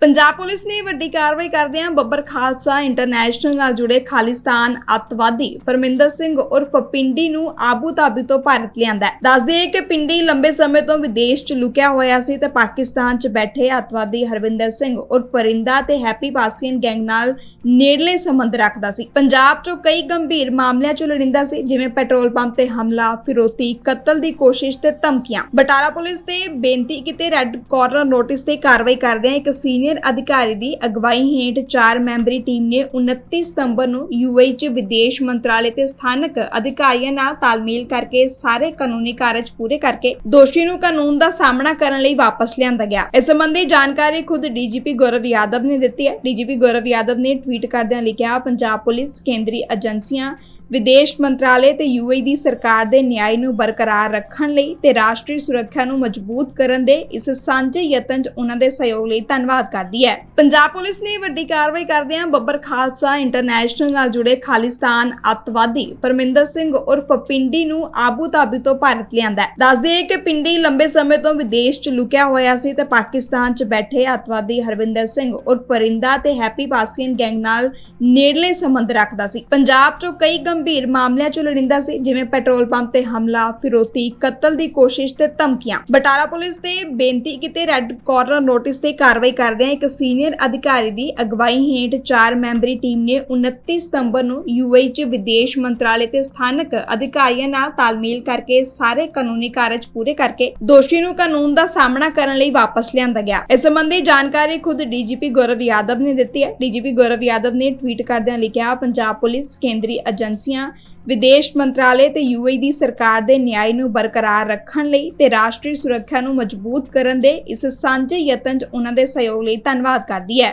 Punjab police ਨੇ ਵੱਡੀ ਕਾਰਵਾਈ ਕਰਦਿਆਂ ਬੱਬਰ ਖਾਲਸਾ ਇੰਟਰਨੈਸ਼ਨਲ ਨਾਲ ਜੁੜੇ ਖਾਲਿਸਤਾਨ ਅੱਤਵਾਦੀ ਪਰਮਿੰਦਰ ਸਿੰਘ ਉਰਫ ਪਿੰਡੀ ਨੂੰ ਆਬੂ ਧਾਬੀ ਤੋਂ ਭਾਰਤ ਲਿਆਂਦਾ ਹੈ। ਦੱਸਦੇ ਕਿ ਪਿੰਡੀ ਲੰਬੇ ਸਮੇਂ ਤੋਂ ਵਿਦੇਸ਼ 'ਚ ਲੁਕਿਆ ਹੋਇਆ ਸੀ ਤੇ ਪਾਕਿਸਤਾਨ 'ਚ ਬੈਠੇ ਅੱਤਵਾਦੀ ਹਰਵਿੰਦਰ ਸਿੰਘ ਉਰਫ ਪਰਿੰਦਾ ਤੇ ਹੈਪੀ ਪਾਸੀਅਨ ਗੈਂਗ ਨਾਲ ਨੇੜਲੇ ਸੰਬੰਧ ਰੱਖਦਾ ਸੀ। ਪੰਜਾਬ 'ਚੋਂ ਕਈ ਗੰਭੀਰ ਮਾਮਲਿਆਂ 'ਚ ਲੜਿੰਦਾ ਸੀ, ਜਿਵੇਂ ਪੈਟਰੋਲ ਪੰਪ ਤੇ ਹਮਲਾ, ਫਿਰੋਤੀ ਕਤਲ ਦੀ ਕੋਸ਼ਿਸ਼ ਤੇ ਧਮਕੀਆਂ। ਬਟਾਲਾ ਪੁਲਿਸ ਨੇ ਬੇਨਤੀ ਕੀਤੀ, ਰੈੱਡ ਕਾਰਨਰ ਨੋਟਿਸ ਤੇ ਕਾਰਵਾਈ ਕਰਦਿਆਂ ਇੱਕ ਸੀਨੀਅਰ ਅਧਿਕਾਰੀ ਦੀ ਅਗਵਾਈ ਹੇਠ ਚਾਰ ਮੈਂਬਰੀ ਟੀਮ ਨੇ 29 ਸਤੰਬਰ ਨੂੰ ਯੂਏਈ 'ਚ ਵਿਦੇਸ਼ ਮੰਤਰਾਲੇ ਤੇ ਸਥਾਨਕ ਅਧਿਕਾਰੀਆਂ ਨਾਲ ਤਾਲਮੇਲ ਕਰਕੇ ਸਾਰੇ ਕਾਨੂੰਨੀ ਕਾਰਜ ਪੂਰੇ ਕਰਕੇ ਦੋਸ਼ੀ ਨੂੰ ਕਾਨੂੰਨ ਦਾ ਸਾਹਮਣਾ ਕਰਨ ਲਈ ਵਾਪਸ ਲਿਆਂਦਾ ਗਿਆ। ਇਸ ਸੰਬੰਧੀ ਜਾਣਕਾਰੀ ਖੁਦ ਡੀਜੀਪੀ ਗੌਰਵ ਯਾਦਵ ਨੇ ਦਿੱਤੀ ਹੈ। ਡੀਜੀਪੀ ਗੌਰਵ ਯਾਦਵ ਨੇ ਟਵੀਟ ਕਰਦਿਆਂ ਲਿਖਿਆ, ਪੰਜਾਬ ਪੁਲਿਸ ਕੇਂਦਰੀ ਏਜੰਸੀਆਂ ਵਿਦੇਸ਼ ਮੰਤਰਾਲੇ ਤੇ ਯੂਏਈ ਦੀ ਸਰਕਾਰ ਦੇ ਨਿਆਂ ਨੂੰ ਬਰਕਰਾਰ ਰੱਖਣ ਲਈ ਤੇ ਰਾਸ਼ਟਰੀ ਸੁਰੱਖਿਆ ਨੂੰ ਮਜ਼ਬੂਤ ਕਰਨ ਦੇ ਇਸ ਸਾਂਝੇ ਯਤਨ 'ਚ ਉਹਨਾਂ ਦੇ ਸਹਿਯੋਗ ਲਈ ਧੰਨਵਾਦ ਕਰਦੀ ਹੈ। ਪੰਜਾਬ ਪੁਲਿਸ ਨੇ ਵੱਡੀ ਕਾਰਵਾਈ ਕਰਦਿਆਂ ਬੱਬਰ ਖਾਲਸਾ ਇੰਟਰਨੈਸ਼ਨਲ ਨਾਲ ਜੁੜੇ ਖਾਲਿਸਤਾਨ ਅੱਤਵਾਦੀ ਪਰਮਿੰਦਰ ਸਿੰਘ ਉਰਫ ਪਿੰਡੀ ਨੂੰ ਆਬੂ ਧਾਬੀ ਤੋਂ ਭਾਰਤ ਲਿਆਂਦਾ ਹੈ। ਦੱਸਦੇ ਕਿ ਪਿੰਡੀ ਲੰਬੇ ਸਮੇਂ ਤੋਂ ਵਿਦੇਸ਼ 'ਚ ਲੁਕਿਆ ਹੋਇਆ ਸੀ ਤੇ ਪਾਕਿਸਤਾਨ 'ਚ ਬੈਠੇ ਅੱਤਵਾਦੀ ਹਰਵਿੰਦਰ ਸਿੰਘ ਉਰਫ ਪਰਿੰਦਾ ਤੇ ਹੈਪੀ ਪਾਸੀਅਨ ਗੈਂਗ ਨਾਲ ਨੇੜਲੇ ਸੰਬੰਧ ਰੱਖਦਾ ਸੀ। ਪੰਜਾਬ 'ਚੋਂ ਕਈ ਗੰਭੀਰ ਮਾਮਲਿਆਂ 'ਚ ਲੜਿੰਦਾ ਸੀ, ਜਿਵੇਂ ਪੈਟਰੋਲ ਪੰਪ ਤੇ ਹਮਲਾ, ਫਿਰੋਤੀ, ਕਤਲ ਦੀ ਕੋਸ਼ਿਸ਼ ਤੇ ਧਮਕੀਆਂ। ਬਟਾਲਾ ਪੁਲਿਸ ਨੇ ਬੇਨਤੀ ਕੀਤੀ, ਰੈੱਡ ਕਾਰਨਰ ਨੋਟਿਸ ਤੇ ਕਾਰਵਾਈ ਕਰਦਿਆਂ ਇੱਕ ਸੀਨੀਅਰ ਅਧਿਕਾਰੀ ਦੀ ਅਗਵਾਈ ਹੇਠ ਚਾਰ ਮੈਂਬਰੀ ਟੀਮ ਨੇ 29 ਸਤੰਬਰ ਨੂੰ ਯੂਏਈ 'ਚ ਵਿਦੇਸ਼ ਮੰਤਰਾਲੇ ਤੇ ਸਥਾਨਕ ਅਧਿਕਾਰੀਆਂ ਨਾਲ ਤਾਲਮੇਲ ਕਰਕੇ ਸਾਰੇ ਕਾਨੂੰਨੀ ਕਾਰਜ ਪੂਰੇ ਕਰਕੇ ਦੋਸ਼ੀ ਨੂੰ ਕਾਨੂੰਨ ਦਾ ਸਾਹਮਣਾ ਕਰਨ ਲਈ ਵਾਪਸ ਲਿਆਂਦਾ ਗਿਆ। ਇਸ ਸੰਬੰਧੀ ਜਾਣਕਾਰੀ ਖੁਦ ਡੀਜੀਪੀ ਗੌਰਵ ਯਾਦਵ ਨੇ ਦਿੱਤੀ ਹੈ। ਡੀਜੀਪੀ ਗੌਰਵ ਯਾਦਵ ਨੇ ਟਵੀਟ ਕਰਦਿਆਂ ਲਿਖਿਆ, ਪੰਜਾਬ ਪੁਲਿਸ ਕੇਂਦਰੀ ਏਜੰਸੀ ਏਜੰਸੀਆਂ ਵਿਦੇਸ਼ ਮੰਤਰਾਲੇ ਤੇ ਯੂਏਈ ਦੀ ਸਰਕਾਰ ਦੇ ਨਿਆਂ ਨੂੰ ਬਰਕਰਾਰ ਰੱਖਣ ਲਈ ਤੇ ਰਾਸ਼ਟਰੀ ਸੁਰੱਖਿਆ ਨੂੰ ਮਜ਼ਬੂਤ ਕਰਨ ਦੇ ਇਸ ਸਾਂਝੇ ਯਤਨ 'ਚ ਉਹਨਾਂ ਦੇ ਸਹਿਯੋਗ ਲਈ ਧੰਨਵਾਦ ਕਰਦੀ ਹੈ।